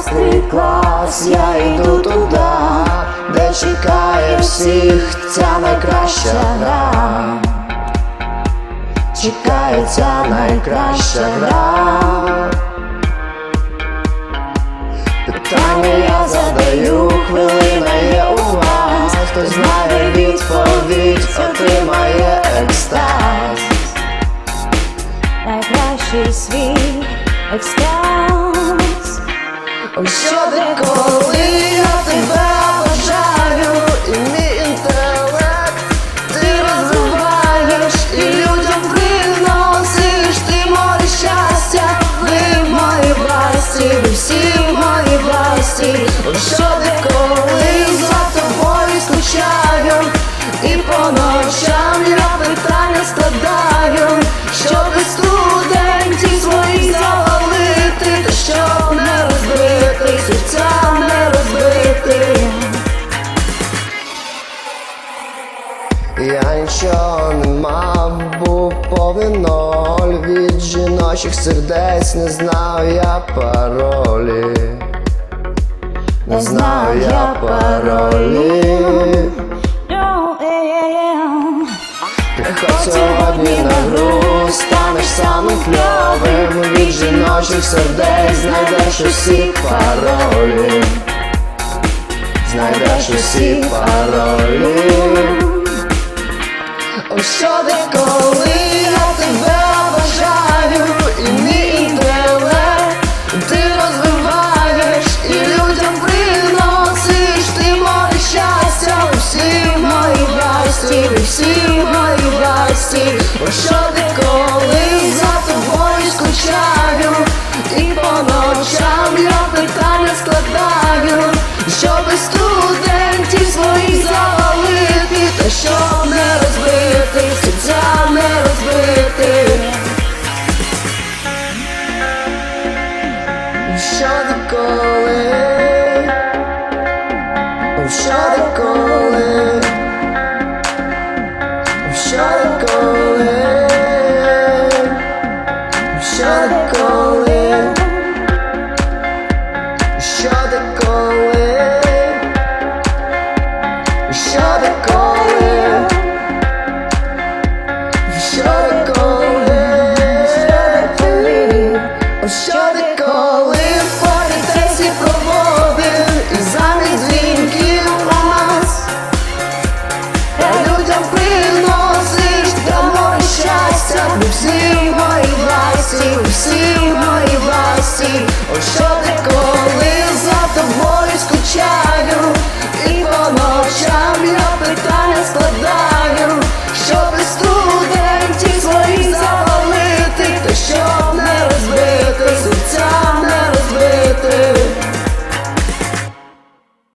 шестнадцятий клас, я йду туди, де чекає всіх ця найкраща гра, чекає ця найкраща гра. Питання я задаю, хвилина є у вас, хто знає відповідь, отримає екстаз. Найкращий свій екстаз. Коли я тебе бажаю, і мій інтелект ти розвиваєш, і людям приносиш ти море щастя, ви в моїй власті, ви всі Нічого не мав, був повен ноль від жіночих сердець, не знав я паролі. Не знав я паролі. Приходь сьогодні на гру, станеш самим кльовим. Від жіночих сердець знайдеш усі паролі. Знайдеш усі паролі О, що ти коли Що ти щастя Ми всі в моїй власті, ми всі в власті. О, що ти